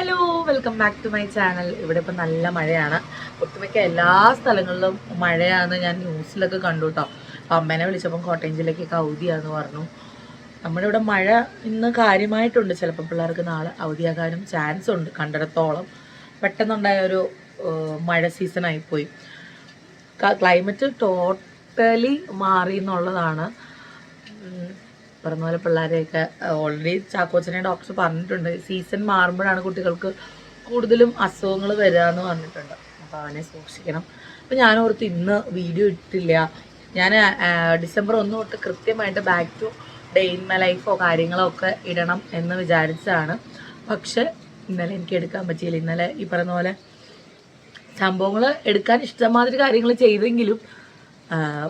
Hello welcome back to my channel ഇവിടെ ഇപ്പം നല്ല മഴയാണ്. ഒട്ടുമിക്ക എല്ലാ സ്ഥലങ്ങളിലും മഴയാണ്. ഞാൻ ന്യൂസിലൊക്കെ കണ്ടു കേട്ടോ അപ്പം അമ്മേനെ വിളിച്ചപ്പം കോട്ടയം ജില്ലയ്ക്കൊക്കെ അവധിയാന്ന് പറഞ്ഞു. നമ്മുടെ ഇവിടെ മഴ ഇന്ന് കാര്യമായിട്ടുണ്ട്. ചിലപ്പോൾ പിള്ളേർക്ക് നാളെ അവധിയാകാനും ചാൻസ് ഉണ്ട് കണ്ടിടത്തോളം. പെട്ടെന്നുണ്ടായ ഒരു മഴ സീസണായിപ്പോയി ക്ലൈമറ്റ് ടോട്ടലി മാറി എന്നുള്ളതാണ്. പറഞ്ഞ പോലെ പിള്ളേരെയൊക്കെ ഓൾറെഡി ചാക്കോച്ചനെ ഡോക്ടർ പറഞ്ഞിട്ടുണ്ട്. സീസൺ മാറുമ്പോഴാണ് കുട്ടികൾക്ക് കൂടുതലും അസുഖങ്ങൾ വരാമെന്ന് പറഞ്ഞിട്ടുണ്ട്. അപ്പോൾ അവനെ സൂക്ഷിക്കണം. അപ്പോൾ ഞാൻ ഓർത്ത് ഇന്ന് വീഡിയോ ഇട്ടില്ല. ഞാൻ ഡിസംബർ ഒന്ന് തൊട്ട് കൃത്യമായിട്ട് back to day in my ലൈഫോ കാര്യങ്ങളോ ഒക്കെ ഇടണം എന്ന് വിചാരിച്ചതാണ്. പക്ഷെ ഇന്നലെ എനിക്ക് എടുക്കാൻ പറ്റിയില്ല. ഇന്നലെ ഈ പറഞ്ഞ പോലെ സംഭവങ്ങൾ എടുക്കാൻ ഇഷ്ടമാതിരി കാര്യങ്ങൾ ചെയ്തെങ്കിലും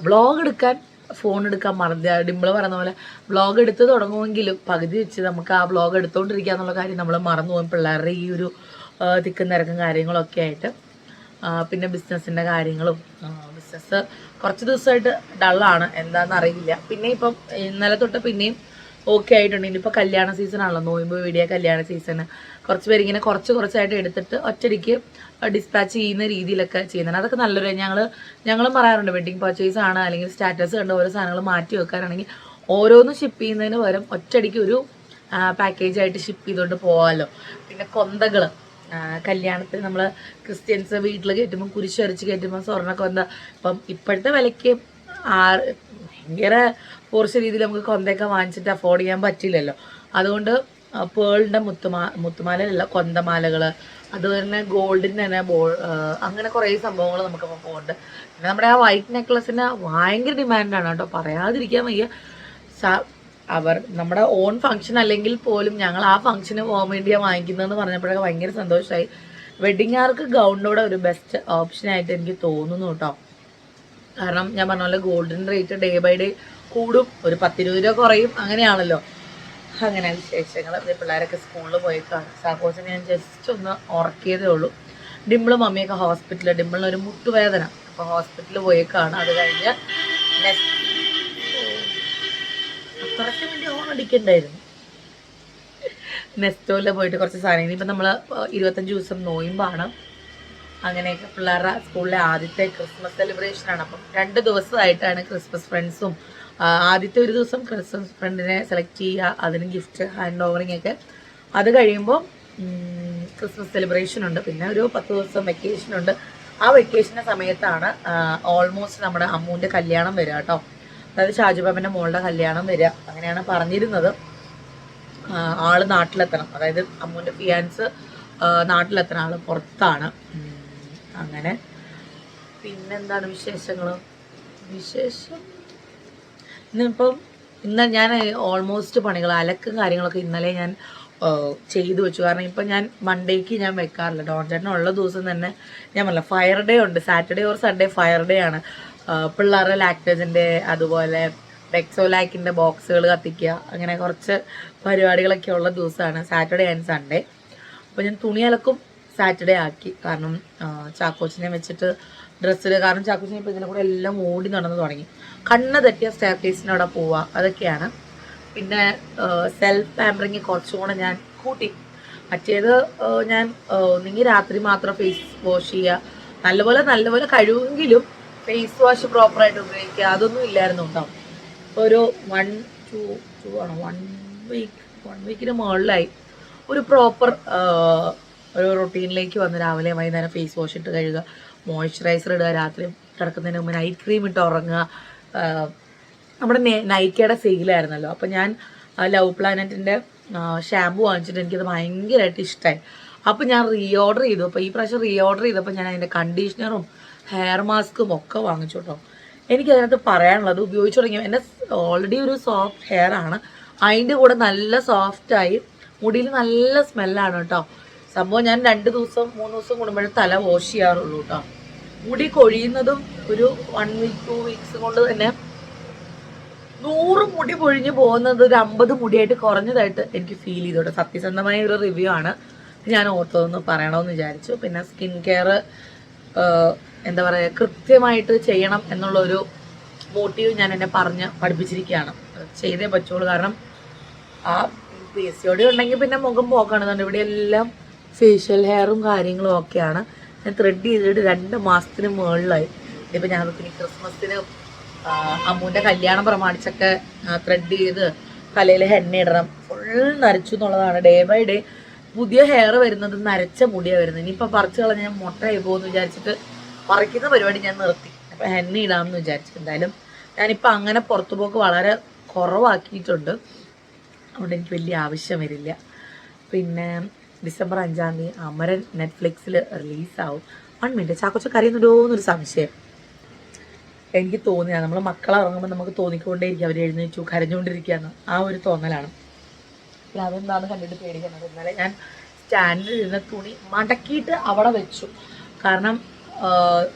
വ്ളോഗ് എടുക്കാൻ ഫോൺ എടുക്കാൻ മറന്ന ഡിമ്പിൾ പറയുന്ന പോലെ വ്ളോഗ് എടുത്ത് തുടങ്ങുമെങ്കിലും പകുതി വെച്ച് നമുക്ക് ആ വ്ളോഗ് എടുത്തുകൊണ്ടിരിക്കുക എന്നുള്ള കാര്യം നമ്മൾ മറന്നു പോകും. പിള്ളേരുടെ ഈ ഒരു തിക്കും തിരക്കും കാര്യങ്ങളൊക്കെ ആയിട്ട്. പിന്നെ ബിസിനസ്സിന്റെ കാര്യങ്ങളും. ബിസിനസ് കുറച്ച് ദിവസമായിട്ട് ഡള്ളാണ് എന്താണെന്ന് അറിയില്ല. പിന്നെ ഇപ്പം ഇന്നലെ തൊട്ട് പിന്നെയും ഓക്കെ ആയിട്ടുണ്ട് ഇനിയിപ്പോൾ കല്യാണ സീസൺ ആണല്ലോ നോയമ്പ് വീടിയ കല്യാണ സീസൺ കുറച്ച് പേര് ഇങ്ങനെ കുറച്ച് കുറച്ചായിട്ട് എടുത്തിട്ട് ഒറ്റയ്ക്ക് ഡിസ്പാച്ച് ചെയ്യുന്ന രീതിയിലൊക്കെ ചെയ്യുന്നുണ്ട് അതൊക്കെ നല്ലൊരു ഞങ്ങൾ ഞങ്ങളും പറയാറുണ്ട് വെഡിങ് പർച്ചേസ് ആണ് അല്ലെങ്കിൽ സ്റ്റാറ്റസ് കണ്ട് ഓരോ സാധനങ്ങൾ മാറ്റി വെക്കാനാണെങ്കിൽ ഓരോന്ന് ഷിപ്പ് ചെയ്യുന്നതിന് പകരം ഒറ്റയ്ക്ക് ഒരു പാക്കേജ് ആയിട്ട് ഷിപ്പ് ചെയ്തുകൊണ്ട് പോകാമല്ലോ പിന്നെ കൊന്തകൾ കല്യാണത്തിന് നമ്മൾ ക്രിസ്ത്യൻസ് വീട്ടിൽ കയറ്റുമ്പോൾ കുരിശ് വരച്ച് കയറ്റുമ്പോൾ സ്വർണ കൊന്ത ഇപ്പം ഇപ്പോഴത്തെ വിലയ്ക്ക് ആറ് ഭയങ്കര പോർച്ച രീതിയിൽ നമുക്ക് കൊന്തയൊക്കെ വാങ്ങിച്ചിട്ട് അഫോർഡ് ചെയ്യാൻ പറ്റില്ലല്ലോ. അതുകൊണ്ട് പേളിന്റെ മുത്തുമാ മുത്തുമാലയിലുള്ള കൊന്തമാലകൾ അതുപോലെ തന്നെ ഗോൾഡിന്റെ തന്നെ ബോൾ അങ്ങനെ കുറേ സംഭവങ്ങൾ നമുക്ക് പോകുന്നുണ്ട് പിന്നെ നമ്മുടെ ആ വൈറ്റ് നെക്ലസിന് ഭയങ്കര ഡിമാൻഡാണ് കേട്ടോ. പറയാതിരിക്കാൻ വയ്യ. അവർ നമ്മുടെ ഓൺ ഫംഗ്ഷൻ അല്ലെങ്കിൽ പോലും ഞങ്ങൾ ആ ഫംഗ്ഷന് പോകാൻ വേണ്ടിയാണ് വാങ്ങിക്കുന്നതെന്ന് പറഞ്ഞപ്പോഴൊക്കെ ഭയങ്കര സന്തോഷമായി വെഡിങ്ങുകാർക്ക് ഗൗണിനോട് ഒരു ബെസ്റ്റ് ഓപ്ഷനായിട്ട് എനിക്ക് തോന്നുന്നു കേട്ടോ. കാരണം ഞാൻ പറഞ്ഞ പോലെ ഗോൾഡിന്റെ റേറ്റ് ഡേ ബൈ ഡേ കൂടും. ഒരു പത്തിരുപത് രൂപ കുറയും. അങ്ങനെയാണല്ലോ. അങ്ങനെ വിശേഷങ്ങൾ. പിള്ളേരൊക്കെ സ്കൂളിൽ പോയേക്കാണ് സാക്കോസിനെ ഞാൻ ജസ്റ്റ് ഒന്ന് ഉറക്കിയതേ ഉള്ളൂ. ഡിമ്പിളും മമ്മിയൊക്കെ ഹോസ്പിറ്റലിൽ ഡിമ്പിളിന് ഒരു മുട്ടുവേദന. അപ്പോൾ ഹോസ്പിറ്റലിൽ പോയി കാണും. അത് കഴിഞ്ഞ് നെക്സ്റ്റ് അത്രയ്ക്ക് വേണ്ടി ഓൺ അടിക്കണ്ടായിരുന്നു. നെസ്റ്റോയിൽ പോയിട്ട് കുറച്ച് സാധനം ഇനിയിപ്പോൾ നമ്മൾ ഇരുപത്തഞ്ച് ദിവസം നോയിമ്പാണ്. അങ്ങനെയൊക്കെ പിള്ളേരുടെ സ്കൂളിലെ ആദ്യത്തെ ക്രിസ്മസ് സെലിബ്രേഷൻ ആണ്. അപ്പം രണ്ട് ദിവസമായിട്ടാണ് ക്രിസ്മസ് ഫ്രണ്ട്സും ആദ്യത്തെ ഒരു ദിവസം ക്രിസ്മസ് ഫ്രണ്ടിനെ സെലക്ട് ചെയ്യുക അതിന് ഗിഫ്റ്റ് ഹാൻഡ് ഓവറിങ് ഒക്കെ. അത് കഴിയുമ്പോൾ ക്രിസ്മസ് സെലിബ്രേഷൻ ഉണ്ട്. പിന്നെ ഒരു പത്ത് ദിവസം വെക്കേഷൻ ഉണ്ട്. ആ വെക്കേഷന്റെ സമയത്താണ് ഓൾമോസ്റ്റ് നമ്മുടെ അമ്മൂന്റെ കല്യാണം വരിക കേട്ടോ. അതായത് ഷാജുബാബിന്റെ മോളുടെ കല്യാണം വരിക. അങ്ങനെയാണ് പറഞ്ഞിരുന്നത്. ആൾ ആൾ നാട്ടിലെത്തണം. അതായത് അമ്മൂന്റെ ഫിയാൻസ് നാട്ടിലെത്തണം. ആൾ പുറത്താണ്. അങ്ങനെ. പിന്നെന്താണ് വിശേഷങ്ങൾ വിശേഷം? ഇന്നിപ്പം ഇന്ന് ഞാൻ ഓൾമോസ്റ്റ് പണികൾ അലക്കും കാര്യങ്ങളൊക്കെ ഇന്നലെ ഞാൻ ചെയ്തു വെച്ചു. കാരണം ഇപ്പം ഞാൻ മൺഡേക്ക് ഞാൻ വെക്കാറില്ല. ഡോൺ ചേട്ടൻ ഉള്ള ദിവസം തന്നെ ഞാൻ പറഞ്ഞില്ല ഫയർ ഡേ ഉണ്ട്. Saturday or Sunday fire day ആണ്. പിള്ളേരുടെ ലാക്ടേജിന്റെ അതുപോലെ ഡെക്സോലാക്കിന്റെ ബോക്സുകൾ കത്തിക്കുക അങ്ങനെ കുറച്ച് പരിപാടികളൊക്കെ ഉള്ള ദിവസമാണ്. സാറ്റർഡേ ആൻഡ് സൺഡേ അപ്പോൾ ഞാൻ തുണി അലക്കും സാറ്റർഡേ ആക്കി. കാരണം ചാക്കോച്ചിനെ വെച്ചിട്ട് ഡ്രസ്സിൽ കാരണം ചാക്കോച്ചിനെ ഇപ്പോൾ ഇതിനെ കൂടെ എല്ലാം ഓടി നടന്നു തുടങ്ങി. കണ്ണ് തെറ്റിയ സ്റ്റെയർ കേസിനവിടെ പോവുക അതൊക്കെയാണ്. പിന്നെ സെൽഫ് പാമ്പറിങ് കുറച്ചും ഞാൻ കൂട്ടി. മറ്റേത് ഞാൻ ഒന്നെങ്കിൽ രാത്രി മാത്രം ഫേസ് വാഷ് ചെയ്യുക. നല്ലപോലെ നല്ലപോലെ കഴിവെങ്കിലും ഫേസ് വാഷ് പ്രോപ്പറായിട്ട് ഉപയോഗിക്കുക. അതൊന്നും ഇല്ലായിരുന്നു ഉണ്ടാവും ഇപ്പോൾ ഒരു വൺ ടു ടു ആണോ? വൺ വീക്ക് വൺ വീക്കിന് മുകളിലായി. ഒരു പ്രോപ്പർ ഒരു റൊട്ടീനിലേക്ക് വന്ന് രാവിലെ വൈകുന്നേരം ഫേസ് വാഷ് ഇട്ട് കഴുകുക മോയ്സ്ചറൈസർ ഇടുക രാത്രി കിടക്കുന്നതിന് മുമ്പ് നൈറ്റ് ക്രീം ഇട്ട് ഉറങ്ങുക. നമ്മുടെ നൈക്കയുടെ സെയിലായിരുന്നല്ലോ അപ്പോൾ ഞാൻ ലവ് പ്ലാനറ്റിന്റെ ഷാമ്പു വാങ്ങിച്ചിട്ട് എനിക്കത് ഭയങ്കരമായിട്ട് ഇഷ്ടമായി അപ്പോൾ ഞാൻ റീ ഓർഡർ ചെയ്തു. അപ്പോൾ ഈ പ്രാവശ്യം റീ ഓർഡർ ചെയ്തപ്പോൾ ഞാൻ അതിന്റെ കണ്ടീഷണറും ഹെയർ മാസ്കും ഒക്കെ വാങ്ങിച്ചു കേട്ടോ. എനിക്കതിനകത്ത് പറയാനുള്ളത് ഉപയോഗിച്ച് തുടങ്ങിയ? എന്റെ ഓൾറെഡി ഒരു സോഫ്റ്റ് ഹെയർ ആണ്. അതിന്റെ കൂടെ നല്ല സോഫ്റ്റായി മുടിയിൽ നല്ല സ്മെല്ലാണ് കേട്ടോ. സംഭവം ഞാൻ രണ്ട് ദിവസം മൂന്ന് ദിവസം കൂടുമ്പോഴേ തല വാഷ് ചെയ്യാറുള്ളൂ കേട്ടോ മുടി കൊഴിയുന്നതും ഒരു വൺ വീക്ക് ടു വീക്സ് കൊണ്ട് തന്നെ നൂറ് മുടി പൊഴിഞ്ഞു പോകുന്നത് ഒരു അമ്പത് മുടിയായിട്ട് കുറഞ്ഞതായിട്ട് എനിക്ക് ഫീൽ ചെയ്തു കേട്ടോ സത്യസന്ധമായ ഒരു റിവ്യൂ ആണ്. ഞാൻ ഓർത്തതെന്ന് പറയണമെന്ന് വിചാരിച്ചു. പിന്നെ സ്കിൻ കെയർ എന്താ പറയുക കൃത്യമായിട്ട് ചെയ്യണം എന്നുള്ളൊരു മോട്ടീവ് ഞാൻ എന്നെ പറഞ്ഞ് പഠിപ്പിച്ചിരിക്കുകയാണ്. ചെയ്തേ പറ്റുള്ളൂ. കാരണം ആ പി എസ് സിയോടെ ഉണ്ടെങ്കിൽ പിന്നെ മുഖം പോക്കാണ്. ഇവിടെ എല്ലാം ഫേഷ്യൽ ഹെയറും കാര്യങ്ങളും ഒക്കെയാണ്. ഞാൻ ത്രെഡ് ചെയ്തിട്ട് രണ്ട് മാസത്തിന് മുകളിലായി. ഇതിപ്പോൾ ഞാൻ പിന്നെ ക്രിസ്മസിന് അമ്മൂന്റെ കല്യാണം പ്രമാണിച്ചൊക്കെ ത്രെഡ് ചെയ്ത് തലയിൽ എണ്ണ ഇടണം. ഫുൾ നരച്ചു എന്നുള്ളതാണ്. ഡേ ബൈ ഡേ പുതിയ ഹെയർ വരുന്നത് നരച്ച മുടിയാണ് വരുന്നത് ഇനിയിപ്പോൾ പറിച്ച് കളഞ്ഞ് ഞാൻ മുട്ടയായി പോകുമെന്ന് വിചാരിച്ചിട്ട് പറിക്കുന്ന പരിപാടി ഞാൻ നിർത്തി. അപ്പോൾ എണ്ണ ഇടാമെന്ന് വിചാരിച്ചു. എന്തായാലും ഞാനിപ്പോൾ അങ്ങനെ പുറത്തു പോക്ക് വളരെ കുറവാക്കിയിട്ടുണ്ട്. അതുകൊണ്ട് എനിക്ക് വലിയ ആവശ്യം വരില്ല. പിന്നെ ഡിസംബർ അഞ്ചാം തീയതി അമരൻ നെറ്റ്ഫ്ലിക്സിൽ റിലീസാവും. വൺ മിനിറ്റ് ചാക്കോച്ച കരയുന്നുണ്ടോ എന്നൊരു സംശയം. എനിക്ക് തോന്നിയ നമ്മൾ മക്കളെ ഇറങ്ങുമ്പോൾ നമുക്ക് തോന്നിക്കൊണ്ടേയിരിക്കും. അവർ എഴുന്നേറ്റു കരഞ്ഞുകൊണ്ടിരിക്കുകയെന്ന് ആ ഒരു തോന്നലാണ്. പിന്നെ അതെന്താണ് കണ്ടിട്ട് പേടിക്കുന്നത് ഇന്നലെ ഞാൻ സ്റ്റാൻഡിൽ ഇരുന്ന തുണി മടക്കിയിട്ട് അവിടെ വെച്ചു. കാരണം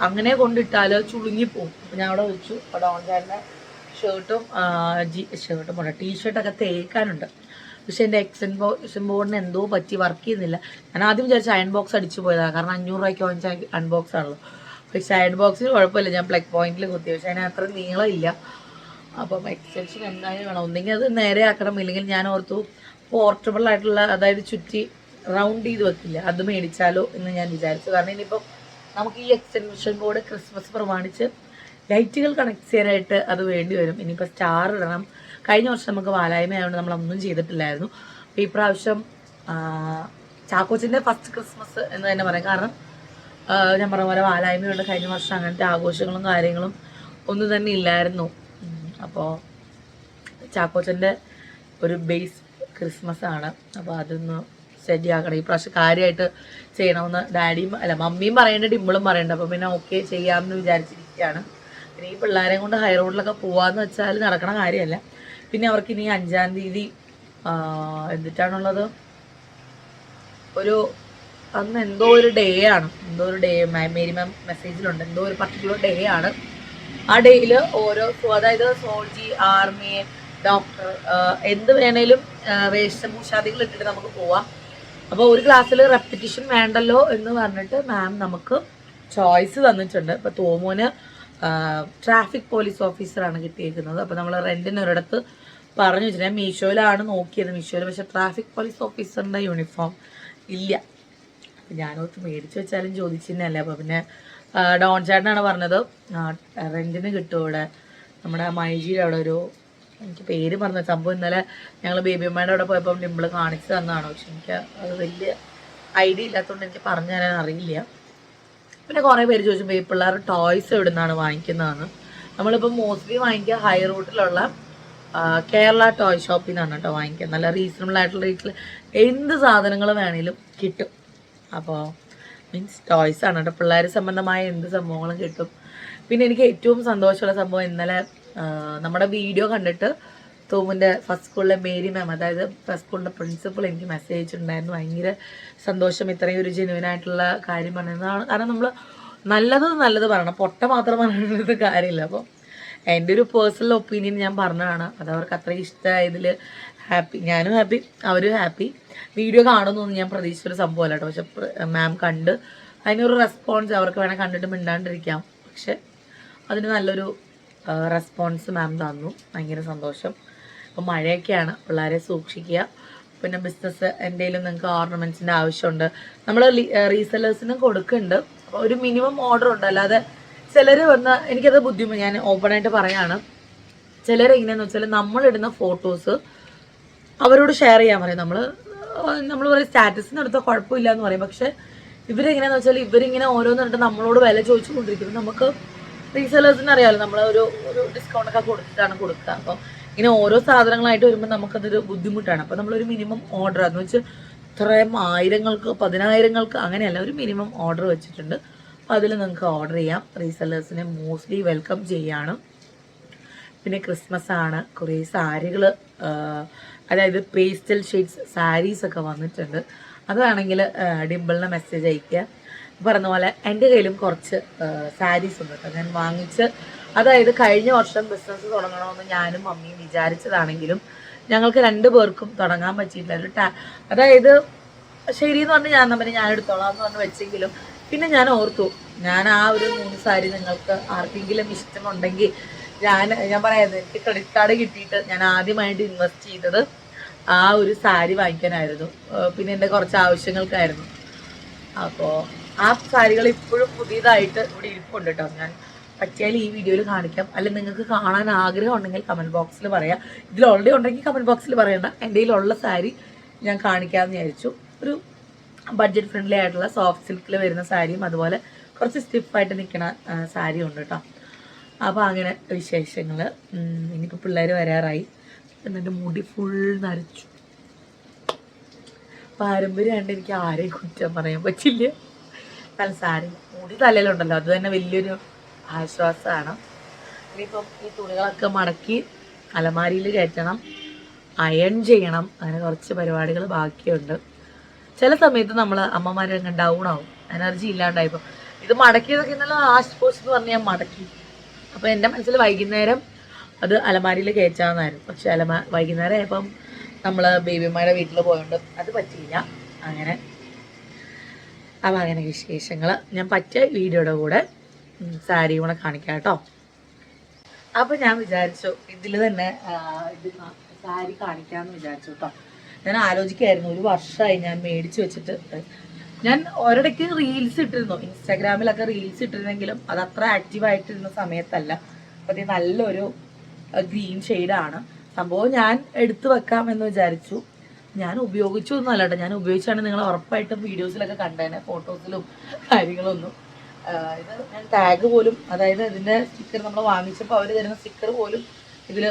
അങ്ങനെ കൊണ്ടിട്ടാൽ ചുളുങ്ങിപ്പോവും. അപ്പം ഞാൻ അവിടെ വെച്ചു. അവിടെ ഓൺചാന്റെ ഷർട്ടും ഷർട്ടും പോട്ടെ ടീഷർട്ടൊക്കെ തേക്കാനുണ്ട്. പക്ഷെ എന്റെ എക്സൻ ബോർഡിന് എന്തോ പറ്റി വർക്ക് ചെയ്യുന്നില്ല. ഞാൻ ആദ്യം വിചാരിച്ച അയൺ ബോക്സ് അടിച്ചു പോയതാണ് കാരണം അഞ്ഞൂറ് രൂപയ്ക്ക് വാങ്ങിച്ച അൺബോക്സ് ആണല്ലോ. പക്ഷേ അയൺ ബോക്സിന് കുഴപ്പമില്ല ഞാൻ പ്ലഗ് പോയിന്റിൽ കുത്തി. പക്ഷേ അതിന് അത്ര നീളമില്ല. അപ്പം എക്സ്റ്റൻഷൻ എന്തായാലും വേണം. ഒന്നെങ്കിൽ അത് നേരെ ആക്കണം ഇല്ലെങ്കിൽ ഞാൻ ഓർത്തു പോർട്ടബിൾ ആയിട്ടുള്ള അതായത് ചുറ്റി റൗണ്ട് ചെയ്ത് വെക്കില്ല. അത് മേടിച്ചാലോ എന്ന് ഞാൻ വിചാരിച്ചു. കാരണം ഇനിയിപ്പം നമുക്ക് ഈ എക്സ്റ്റൻഷൻ ബോർഡ് ക്രിസ്മസ് പ്രമാണിച്ച് ലൈറ്റുകൾ കണക്ട് ചെയ്യാനായിട്ട് അത് വേണ്ടി വരും. ഇനിയിപ്പോൾ സ്റ്റാർ ഇടണം. കഴിഞ്ഞ വർഷം നമുക്ക് വാലായ്മ ആയതുകൊണ്ട് നമ്മളൊന്നും ചെയ്തിട്ടില്ലായിരുന്നു. അപ്പോൾ ഈ പ്രാവശ്യം ചാക്കോച്ചിന്റെ ഫസ്റ്റ് ക്രിസ്മസ് എന്ന് തന്നെ പറയാം. കാരണം ഞാൻ പറഞ്ഞ പോലെ വാലായ്മയുണ്ട്. കഴിഞ്ഞ വർഷം അങ്ങനത്തെ ആഘോഷങ്ങളും കാര്യങ്ങളും ഒന്നും തന്നെ ഇല്ലായിരുന്നു. അപ്പോൾ ചാക്കോച്ചന്റെ ഒരു ബേസ് ക്രിസ്മസ് ആണ്. അപ്പോൾ അതൊന്ന് ശരിയാക്കണം ഈ പ്രാവശ്യം കാര്യമായിട്ട് ചെയ്യണമെന്ന് ഡാഡിയും അല്ല മമ്മിയും പറയേണ്ട ഡിമ്പിളും പറയണ്ട. അപ്പോൾ പിന്നെ ഓക്കെ ചെയ്യാമെന്ന് വിചാരിച്ചിരിക്കുകയാണ്. പിന്നെ ഈ പിള്ളേരെയും കൊണ്ട് ഹൈ റോഡിലൊക്കെ പോവാന്ന് വെച്ചാൽ നടക്കണ കാര്യമല്ല പിന്നെ അവർക്ക് ഇനി അഞ്ചാം തീയതി എന്നിട്ടാണുള്ളത് ഒരു അന്ന് എന്തോ ഒരു ഡേ ആണ്. എന്തോ ഒരു ഡേ മേരി മാം മെസ്സേജിലുണ്ട് എന്തോ ഒരു പർട്ടിക്കുലർ ഡേ ആണ്. ആ ഡേയിൽ ഓരോ അതായത് സോൾജി ആർമി ഡോക്ടർ എന്ത് വേണേലും വേഷഭൂഷാദികൾ ഇട്ടിട്ട് നമുക്ക് പോവാം. അപ്പോൾ ഒരു ക്ലാസ്സിൽ റെപ്പറ്റീഷൻ വേണ്ടല്ലോ എന്ന് പറഞ്ഞിട്ട് മാം നമുക്ക് ചോയ്സ് തന്നിട്ടുണ്ട്. ഇപ്പോൾ തോമോന് ട്രാഫിക് പോലീസ് ഓഫീസറാണ് കിട്ടിയേക്കുന്നത്. അപ്പോൾ നമ്മൾ റെന്റിന് ഒരിടത്ത് പറഞ്ഞു വെച്ചിട്ട് ഞാൻ മീഷോയിലാണ് നോക്കിയത്. മീഷോയിൽ പക്ഷെ ട്രാഫിക് പോലീസ് ഓഫീസറിന്റെ യൂണിഫോം ഇല്ല. ഞാനോർത്ത് മേടിച്ച് വെച്ചാലും ചോദിച്ചിരുന്നല്ലേ അപ്പോൾ പിന്നെ ഡോൺ ചേട്ടനാണ് പറഞ്ഞത്. റെന്റിന് കിട്ടും ഇവിടെ നമ്മുടെ മൈജിയുടെ അവിടെ ഒരു എനിക്ക് പേര് പറഞ്ഞ സംഭവം ഇന്നലെ ഞങ്ങൾ ബേബി അമ്മയുടെ അവിടെ പോയപ്പോൾ ഡിമ്പിൾ കാണിച്ചു തന്നതാണ്. പക്ഷെ എനിക്ക് അത് വലിയ ഐഡിയ ഇല്ലാത്തതുകൊണ്ട് എനിക്ക് പറഞ്ഞു തരാൻ അറിയില്ല. പിന്നെ കുറേ പേര് ചോദിച്ചു പിള്ളേർ ടോയ്സ് എവിടെ നിന്നാണ് വാങ്ങിക്കുന്നതെന്ന്? നമ്മളിപ്പോൾ മോസ്റ്റ്ലി വാങ്ങിക്കുക ഹൈ റൂട്ടിലുള്ള കേരള ടോയ് ഷോപ്പിൽ നിന്നാണ് കേട്ടോ വാങ്ങിക്കുക നല്ല റീസണബിൾ ആയിട്ടുള്ള റേറ്റിൽ എന്ത് സാധനങ്ങൾ വേണേലും കിട്ടും. അപ്പോൾ മീൻസ് ടോയ്സ് ആണ് കേട്ടോ. പിള്ളേർ സംബന്ധമായ എന്ത് സംഭവങ്ങളും കിട്ടും. പിന്നെ എനിക്ക് ഏറ്റവും സന്തോഷമുള്ള സംഭവം ഇന്നലെ നമ്മുടെ വീഡിയോ കണ്ടിട്ട് തോമിന്റെ ഫസ്റ്റ് സ്കൂളിലെ മേരി മാം അതായത് ഫസ്റ്റ് സ്കൂളിന്റെ പ്രിൻസിപ്പൾ എനിക്ക് മെസ്സേജ് അയച്ചിട്ടുണ്ടായിരുന്നു. ഭയങ്കര സന്തോഷം ഇത്രയും ഒരു ജെനുവിൻ ആയിട്ടുള്ള കാര്യം പറയുന്നതാണ് കാരണം നമ്മൾ നല്ലത് നല്ലത് പറയണം. പൊട്ട മാത്രം പറയുന്നത് കാര്യമില്ല. അപ്പോൾ എന്റെ ഒരു പേഴ്സണൽ ഒപ്പീനിയൻ ഞാൻ പറഞ്ഞതാണ്. അത് അവർക്ക് അത്രയും ഇഷ്ടമായതിൽ ഹാപ്പി ഞാനും ഹാപ്പി അവരും ഹാപ്പി വീഡിയോ കാണുന്നൊന്നും ഞാൻ പ്രതീക്ഷിച്ചൊരു സംഭവമല്ല കേട്ടോ. പക്ഷെ മാം കണ്ട് അതിനൊരു റെസ്പോൺസ് അവർക്ക് വേണേൽ കണ്ടിട്ട് മിണ്ടാണ്ടിരിക്കാം. പക്ഷെ അതിന് നല്ലൊരു റെസ്പോൺസ് മാം തന്നു. ഭയങ്കര സന്തോഷം. അപ്പോൾ മഴയൊക്കെയാണ്. പിള്ളേരെ സൂക്ഷിക്കുക. പിന്നെ ബിസിനസ് എന്തെങ്കിലും നിങ്ങൾക്ക് ഓർണമെന്റ്സിന്റെ ആവശ്യമുണ്ട്. നമ്മൾ റീസെല്ലേഴ്സിനും കൊടുക്കുന്നുണ്ട്. ഒരു മിനിമം ഓർഡർ ഉണ്ട്. അല്ലാതെ ചിലർ വന്ന് എനിക്കത് ബുദ്ധിമുട്ട് ഞാൻ ഓപ്പണായിട്ട് പറയാണ്. ചിലർ എങ്ങനെയാന്ന് വെച്ചാൽ നമ്മളിടുന്ന ഫോട്ടോസ് അവരോട് ഷെയർ ചെയ്യാൻ പറയും. നമ്മൾ നമ്മൾ പറയും സ്റ്റാറ്റസിന് എടുത്താൽ കുഴപ്പമില്ല എന്ന് പറയും. പക്ഷെ ഇവരെങ്ങനെയാന്ന് വെച്ചാൽ ഇവരിങ്ങനെ ഓരോന്നിട്ട് നമ്മളോട് വില ചോദിച്ചുകൊണ്ടിരിക്കുന്നത് നമുക്ക് റീസെലേഴ്സിന് അറിയാമല്ലോ നമ്മൾ ഒരു ഒരു ഡിസ്കൗണ്ട് ഒക്കെ കൊടുത്തിട്ടാണ് കൊടുക്കുക. അപ്പോൾ ഇങ്ങനെ ഓരോ സാധനങ്ങളായിട്ട് വരുമ്പോൾ നമുക്കതൊരു ബുദ്ധിമുട്ടാണ്. അപ്പോൾ നമ്മളൊരു മിനിമം ഓർഡർ എന്ന് വെച്ച് ഇത്രയും ആയിരങ്ങൾക്ക് പതിനായിരങ്ങൾക്ക് അങ്ങനെയല്ല ഒരു മിനിമം ഓർഡർ വെച്ചിട്ടുണ്ട്. അതിൽ നിങ്ങൾക്ക് ഓർഡർ ചെയ്യാം. റീസെല്ലേഴ്സിനെ മോസ്റ്റ്ലി വെൽക്കം ചെയ്യാണ്. പിന്നെ ക്രിസ്മസ് ആണ്. കുറേ സാരികൾ അതായത് പേസ്റ്റൽ ഷെയ്ഡ്സ് സാരീസ് ഒക്കെ വന്നിട്ടുണ്ട്. അതാണെങ്കിൽ ഡിമ്പിളിനെ മെസ്സേജ് അയക്കുക പറഞ്ഞ പോലെ എന്റെ കയ്യിലും കുറച്ച് സാരീസ് ഉണ്ട് കേട്ടോ. ഞാൻ വാങ്ങിച്ച് അതായത് കഴിഞ്ഞ വർഷം ബിസിനസ് തുടങ്ങണമെന്ന് ഞാനും മമ്മിയും വിചാരിച്ചതാണെങ്കിലും ഞങ്ങൾക്ക് രണ്ടു പേർക്കും തുടങ്ങാൻ പറ്റിയിട്ടില്ല. അതായത് ശരി എന്ന് പറഞ്ഞ് ഞാൻ തമ്മിൽ ഞാൻ എടുത്തോളാം എന്ന് പറഞ്ഞ് വെച്ചെങ്കിലും പിന്നെ ഞാൻ ഓർത്തു ഞാൻ ആ ഒരു മൂന്ന് സാരി നിങ്ങൾക്ക് ആർക്കെങ്കിലും ഇഷ്ടമുണ്ടെങ്കിൽ ഞാൻ ഞാൻ പറയാം എനിക്ക് ക്രെഡിറ്റ് കാർഡ് കിട്ടിയിട്ട് ഞാൻ ആദ്യമായിട്ട് ഇൻവെസ്റ്റ് ചെയ്തത് ആ ഒരു സാരി വാങ്ങിക്കാനായിരുന്നു. പിന്നെ എന്റെ കുറച്ച് ആവശ്യങ്ങൾക്കായിരുന്നു. അപ്പോൾ ആ സാരികൾ ഇപ്പോഴും പുതിയതായിട്ട് ഇവിടെ ഇരിപ്പുണ്ട് കേട്ടോ. ഞാൻ പറ്റിയാൽ ഈ വീഡിയോയിൽ കാണിക്കാം. അല്ലെങ്കിൽ നിങ്ങൾക്ക് കാണാൻ ആഗ്രഹം ഉണ്ടെങ്കിൽ കമന്റ് ബോക്സിൽ പറയാം. ഇതിൽ ഓൾറെഡി ഉണ്ടെങ്കിൽ കമന്റ് ബോക്സിൽ പറയണ്ട. എന്റെ കയ്യിലുള്ള സാരി ഞാൻ കാണിക്കാമെന്ന് വിചാരിച്ചു. ഒരു ബഡ്ജറ്റ് ഫ്രണ്ട്ലി ആയിട്ടുള്ള സോഫ്റ്റ് സിൽക്കിൽ വരുന്ന സാരിയും അതുപോലെ കുറച്ച് സ്റ്റിഫായിട്ട് നിൽക്കുന്ന സാരിയും ഉണ്ട് കേട്ടോ അപ്പോൾ അങ്ങനെ വിശേഷങ്ങൾ ഇനിയിപ്പോൾ പിള്ളേർ വരാറായി. എന്നിട്ട് മുടി ഫുൾ നരച്ചു. പാരമ്പര്യമായിട്ട് എനിക്ക് ആരെയും കുറ്റം പറയാൻ പറ്റില്ല. നല്ല സാരി. മുടി തലയിലുണ്ടല്ലോ അത് തന്നെ വലിയൊരു ആശ്വാസമാണ് ഇനിയിപ്പം ഈ തുണികളൊക്കെ മടക്കി അലമാരിയിൽ കയറ്റണം അയൺ ചെയ്യണം അങ്ങനെ കുറച്ച് പരിപാടികൾ ബാക്കിയുണ്ട്. ചില സമയത്ത് നമ്മൾ അമ്മമാരങ്ങ് ഡൗൺ ആവും. എനർജി ഇല്ലാണ്ടായിപ്പോൾ ഇത് മടക്കിയതൊക്കെ ഇന്നലെ ലാസ്റ്റ് പോസ്റ്റ് പറഞ്ഞ് ഞാൻ മടക്കി. അപ്പോൾ എന്റെ മനസ്സിൽ വൈകുന്നേരം അത് അലമാരിയിൽ കയറ്റാമെന്നായിരുന്നു പക്ഷെ അലമാ വൈകുന്നേരം ആയപ്പം നമ്മൾ ബേബിമാരുടെ വീട്ടിൽ പോയോണ്ട് അത് പറ്റിയില്ല. അങ്ങനെ അപ്പം അങ്ങനെ വിശേഷങ്ങൾ ഞാൻ പറ്റിയ വീഡിയോയുടെ കൂടെ സാരി കൂടെ കാണിക്കാം കേട്ടോ. അപ്പം ഞാൻ വിചാരിച്ചു ഇതിൽ തന്നെ ഇത് സാരി കാണിക്കാമെന്ന് വിചാരിച്ചു കേട്ടോ. ഞാൻ ആലോചിക്കായിരുന്നു ഒരു വർഷമായി ഞാൻ മേടിച്ചു വെച്ചിട്ട്. ഞാൻ ഒരിടയ്ക്ക് റീൽസ് ഇട്ടിരുന്നു. ഇൻസ്റ്റാഗ്രാമിലൊക്കെ റീൽസ് ഇട്ടിരുന്നെങ്കിലും അത് അത്ര ആക്റ്റീവ് ആയിട്ടിരുന്ന സമയത്തല്ല. അപ്പം ഇത് നല്ലൊരു ഗ്രീൻ ഷെയ്ഡാണ് സംഭവം ഞാൻ എടുത്തു വെക്കാം എന്ന് വിചാരിച്ചു. ഞാൻ ഉപയോഗിച്ചു ഒന്നും കേട്ടോ ഞാൻ ഉപയോഗിച്ചാണ് നിങ്ങൾ ഉറപ്പായിട്ടും വീഡിയോസിലൊക്കെ കണ്ടേനെ ഫോട്ടോസിലും കാര്യങ്ങളൊന്നും. ഇത് ഞാൻ ടാഗ് പോലും അതായത് ഇതിന്റെ സ്റ്റിക്കർ നമ്മൾ വാങ്ങിച്ചപ്പോൾ അവർ തരുന്ന സ്റ്റിക്കർ പോലും ഇതിൽ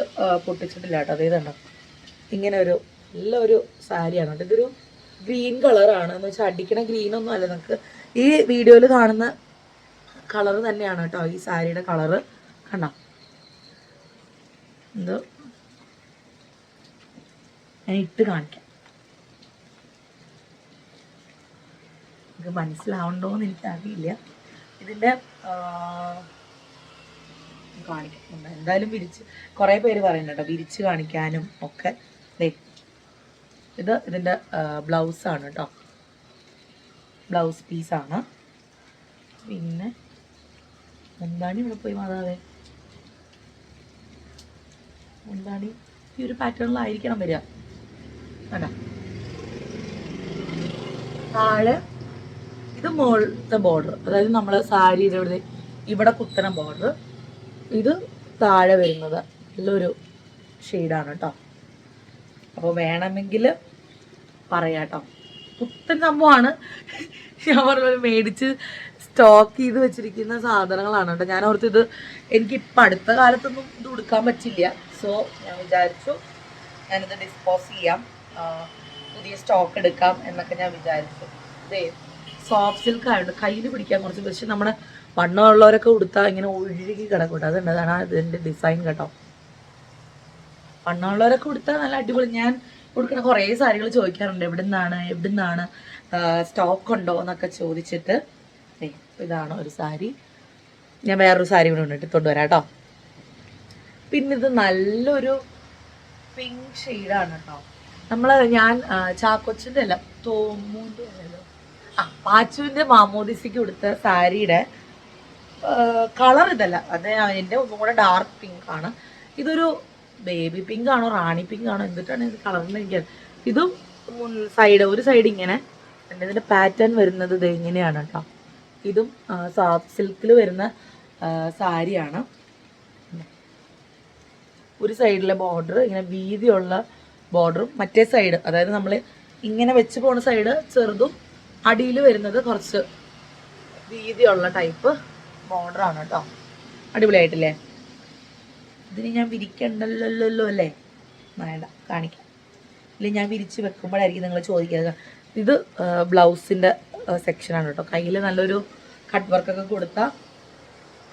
പൊട്ടിച്ചിട്ടില്ല കേട്ടോ. അതേ കണ്ടോ? ഇങ്ങനെ ഒരു നല്ലൊരു സാരിയാണ്. കേട്ടോ ഇതൊരു ഗ്രീൻ കളറാണ് എന്ന് വെച്ചാൽ അടിക്കണ ഗ്രീൻ ഒന്നും അല്ല. നമുക്ക് ഈ വീഡിയോയിൽ കാണുന്ന കളർ തന്നെയാണ് കേട്ടോ ഈ സാരിയുടെ കളറ് കണ്ടോ? എന്തോ? ഞാൻ ഇട്ട് കാണിക്കാം. നിങ്ങൾക്ക് മനസ്സിലാവണ്ടോന്ന് എനിക്കറിയില്ല. ഇതിന്റെ കാണിക്കാം. എന്തായാലും വിരിച്ച് കുറേ പേര് പറയുന്നുണ്ട് വിരിച്ച് കാണിക്കാനും ഒക്കെ. ഇത് ഇതിന്റെ ബ്ലൗസാണ് കേട്ടോ ബ്ലൗസ് പീസാണ് പിന്നെ മുന്താണി ഇവിടെ പോയി മാതാവേ. മുന്താണി ഈ ഒരു പാറ്റേണിലായിരിക്കണം വരിക. വേണ്ട താഴെ ഇത് മുകളിലത്തെ ബോർഡർ അതായത് നമ്മൾ സാരിയുടെ ഇവിടെ ഇവിടെ കുത്തന ബോർഡർ ഇത് താഴെ വരുന്നത് നല്ലൊരു ഷെയ്ഡാണ് കേട്ടോ അപ്പോൾ വേണമെങ്കിൽ പറയാട്ടോ. പുത്തൻ സംഭവമാണ് ഞാൻ പറഞ്ഞ മേടിച്ച് സ്റ്റോക്ക് ചെയ്ത് വെച്ചിരിക്കുന്ന സാധനങ്ങളാണ് കേട്ടോ. ഞാൻ ഓർത്ത് ഇത് എനിക്ക് ഇപ്പം അടുത്ത കാലത്തൊന്നും ഇത് കൊടുക്കാൻ പറ്റില്ല. സോ ഞാൻ വിചാരിച്ചു ഞാനിത് ഡിസ്പോസ് ചെയ്യാം. പുതിയ സ്റ്റോക്ക് എടുക്കാം എന്നൊക്കെ ഞാൻ വിചാരിച്ചു. ഇതേ സോഫ്റ്റ് സിൽക്ക് ആയതുകൊണ്ട് കയ്യിൽ പിടിക്കാൻ കുറച്ച് പക്ഷെ നമ്മുടെ വണ്ണമുള്ളവരൊക്കെ കൊടുത്താൽ ഇങ്ങനെ ഒഴുകി കിടക്കൂട്ടോ അതുണ്ട് അതാണ് ഇതിന്റെ ഡിസൈൻ കേട്ടോ. വണ്ണമുള്ളവരൊക്കെ കൊടുത്താൽ നല്ല അടിപൊളി. ഞാൻ കൊടുക്കുന്ന കുറേ സാരികൾ ചോദിക്കാറുണ്ട്. എവിടെ നിന്നാണ് എവിടെ നിന്നാണ് സ്റ്റോക്ക് ഉണ്ടോ എന്നൊക്കെ ചോദിച്ചിട്ട്. ഇതാണ് ഒരു സാരി. ഞാൻ വേറൊരു സാരി കൂടെ ഉണ്ട് എടുത്തോണ്ട് വരാം കേട്ടോ. പിന്നെ ഇത് നല്ലൊരു പിങ്ക് ഷെയ്ഡാണ് കേട്ടോ. നമ്മൾ ഞാൻ ചാക്കൊച്ചിന്റെ അല്ല തോമൂന്റെ അല്ലല്ലോ. ആ പാച്ചുവിന്റെ മാമോദിസിക്ക് കൊടുത്ത സാരിയുടെ കളർ ഇതല്ല. അത് എന്റെ ഒന്നും കൂടെ ഡാർക്ക് പിങ്ക് ആണ്. ഇതൊരു ബേബി പിങ്ക് ആണോ റാണി പിങ്ക് ആണോ എന്തിട്ടാണ് ഇത് കളറിന് എനിക്ക് ഇതും സൈഡ് ഒരു സൈഡ് ഇങ്ങനെ. പിന്നെ ഇതിന്റെ പാറ്റേൺ വരുന്നത് ഇത് ഇങ്ങനെയാണ് കേട്ടോ ഇതും സോഫ്റ്റ് സിൽക്കിൽ വരുന്ന സാരിയാണ്. ഒരു സൈഡിലെ ബോർഡർ ഇങ്ങനെ വീതിയുള്ള ബോർഡറും മറ്റേ സൈഡ് അതായത് നമ്മൾ ഇങ്ങനെ വെച്ച് പോണ സൈഡ് ചെറുതും അടിയിൽ വരുന്നത് കുറച്ച് വീതിയുള്ള ടൈപ്പ് ബോർഡറാണ് കേട്ടോ അടിപൊളിയായിട്ടില്ലേ? ഇതിന് ഞാൻ വിരിക്കണ്ടല്ലോ അല്ലേ? വേണ്ട കാണിക്കാം. ഇല്ല ഞാൻ വിരിച്ച് വെക്കുമ്പോഴായിരിക്കും നിങ്ങൾ ചോദിക്കുക ഇത് ബ്ലൗസിന്റെ സെക്ഷനാണ് കേട്ടോ. കയ്യിൽ നല്ലൊരു കട്ട് വർക്കൊക്കെ കൊടുത്താൽ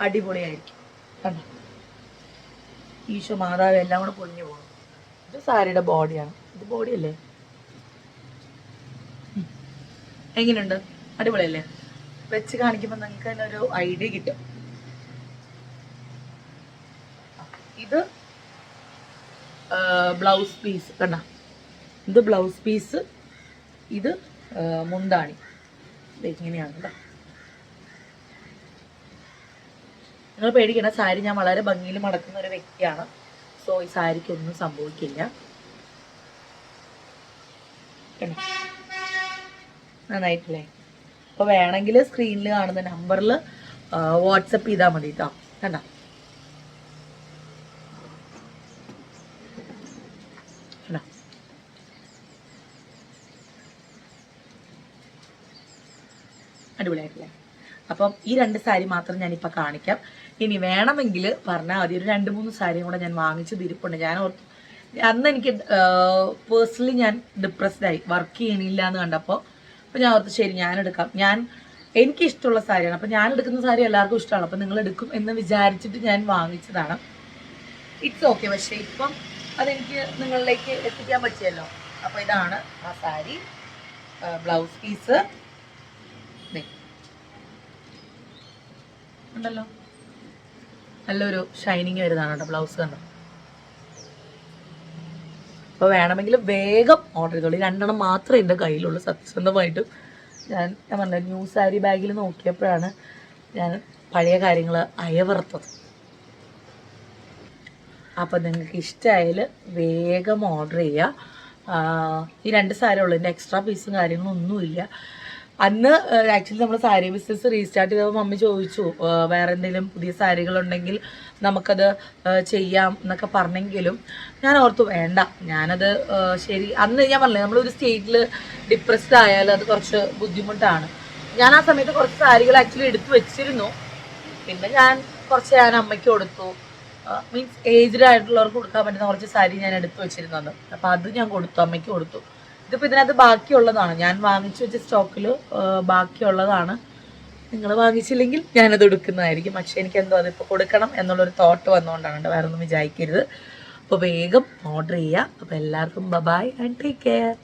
അടിപൊളിയായിരിക്കും. കണ്ടോ? ഈശോ മാതാവ് എല്ലാം കൂടെ പൊളിഞ്ഞു പോകും ഇത് സാരിയുടെ ബോഡിയാണ്. ഇത് ബോഡിയല്ലേ. എങ്ങനെയുണ്ട്? അടിപൊളിയല്ലേ? വെച്ച് കാണിക്കുമ്പോൾ നിങ്ങൾക്ക് ഒരു ഐഡിയ കിട്ടും. ഇത് ബ്ലൗസ് പീസ് കണ്ട? ഇത് ബ്ലൗസ് പീസ് ഇത് മുന്താണി. ഇങ്ങനെയാണ് കേട്ടോ നിങ്ങൾ പേടിക്കണ സാരി ഞാൻ വളരെ ഭംഗിയിൽ മടക്കുന്ന ഒരു വ്യക്തിയാണ്. സോ ഈ സാരിക്ക് ഒന്നും സംഭവിക്കില്ല? നന്നായിട്ടില്ലേ? അപ്പോൾ വേണമെങ്കിൽ സ്ക്രീനിൽ കാണുന്ന നമ്പറിൽ വാട്സപ്പ് ചെയ്താൽ മതി കേട്ടോ കണ്ടോ? അടിപൊളിയായിട്ടില്ലേ? അപ്പം ഈ രണ്ട് സാരി മാത്രം ഞാനിപ്പോൾ കാണിക്കാം. ഇനി വേണമെങ്കിൽ പറഞ്ഞാൽ മതി. ഒരു രണ്ട് മൂന്ന് സാരിയും കൂടെ ഞാൻ വാങ്ങിച്ച് തിരിപ്പുണ്ട്. ഞാൻ ഓർത്തു അന്ന് എനിക്ക് പേഴ്സണലി ഞാൻ ഡിപ്രസ്ഡ് ആയി. വർക്ക് ചെയ്യണില്ല എന്ന് കണ്ടപ്പോൾ അപ്പോൾ ഞാൻ ഓർത്ത് ശരി ഞാൻ എടുക്കാം. ഞാൻ എനിക്ക് ഇഷ്ടമുള്ള സാരിയാണ്. അപ്പോൾ ഞാൻ എടുക്കുന്ന സാരി എല്ലാവർക്കും ഇഷ്ടമാണ്. അപ്പോൾ നിങ്ങൾ എടുക്കും എന്ന് വിചാരിച്ചിട്ട് ഞാൻ വാങ്ങിച്ചതാണ്. ഇറ്റ്സ് ഓക്കെ പക്ഷേ ഇപ്പം അതെനിക്ക് നിങ്ങളിലേക്ക് എത്തിക്കാൻ പറ്റിയല്ലോ. അപ്പോൾ ഇതാണ് ആ സാരി ബ്ലൗസ് പീസ്. ഉണ്ടല്ലോ. നല്ലൊരു ഷൈനിങ് വരുന്നതാണ് കേട്ടോ ബ്ലൗസ് കണ്ടോ? അപ്പോൾ വേണമെങ്കിൽ വേഗം ഓർഡർ ചെയ്തോളൂ. രണ്ടെണ്ണം മാത്രമേ എന്റെ കയ്യിലുള്ളൂ. സത്യസന്ധമായിട്ടും ഞാൻ ഞാൻ പറഞ്ഞ ന്യൂ സാരി ബാഗിൽ നോക്കിയപ്പോഴാണ് ഞാൻ പഴയ കാര്യങ്ങൾ അയവർത്തത് അപ്പൊ നിങ്ങൾക്ക് ഇഷ്ടമായാൽ വേഗം ഓർഡർ ചെയ്യുക. ഈ രണ്ട് സാരി ഉള്ളൂ. എന്റെ എക്സ്ട്രാ പീസും കാര്യങ്ങളും ഒന്നുമില്ല. അന്ന് ആക്ച്വലി നമ്മൾ സാരി ബിസിനസ് റീസ്റ്റാർട്ട് ചെയ്തപ്പോൾ മമ്മി ചോദിച്ചു വേറെ എന്തെങ്കിലും പുതിയ സാരികളുണ്ടെങ്കിൽ നമുക്കത് ചെയ്യാം എന്നൊക്കെ പറഞ്ഞെങ്കിലും ഞാൻ ഓർത്തു വേണ്ട ഞാനത് ശരി അന്ന് ഞാൻ പറഞ്ഞില്ല നമ്മളൊരു സ്റ്റേറ്റിൽ ഡിപ്രസ്ഡ് ആയാൽ അത് കുറച്ച് ബുദ്ധിമുട്ടാണ്. ഞാൻ ആ സമയത്ത് കുറച്ച് സാരികൾ ആക്ച്വലി എടുത്തു വെച്ചിരുന്നു. പിന്നെ ഞാൻ കുറച്ച് ഞാൻ അമ്മയ്ക്ക് കൊടുത്തു. മീൻസ് ഏജ്ഡ് ആയിട്ടുള്ളവർക്ക് കൊടുക്കാൻ പറ്റുന്ന കുറച്ച് സാരി ഞാൻ എടുത്തു വെച്ചിരുന്നത് അപ്പം അത് ഞാൻ കൊടുത്തു അമ്മയ്ക്ക് കൊടുത്തു. ഇതിപ്പോൾ ഇതിനകത്ത് ബാക്കിയുള്ളതാണ്. ഞാൻ വാങ്ങിച്ചു വെച്ച സ്റ്റോക്കിൽ ബാക്കിയുള്ളതാണ്. നിങ്ങൾ വാങ്ങിച്ചില്ലെങ്കിൽ ഞാനത് എടുക്കുന്നതായിരിക്കും. പക്ഷേ എനിക്ക് എന്തോ അതിപ്പോൾ കൊടുക്കണം എന്നുള്ളൊരു തോട്ട് വന്നുകൊണ്ടാണ് വേറെ ഒന്നും വിചാരിക്കരുത്. അപ്പോൾ വേഗം ഓർഡർ ചെയ്യുക അപ്പോൾ എല്ലാവർക്കും ബബായ് ആൻഡ് ടേക്ക് കെയർ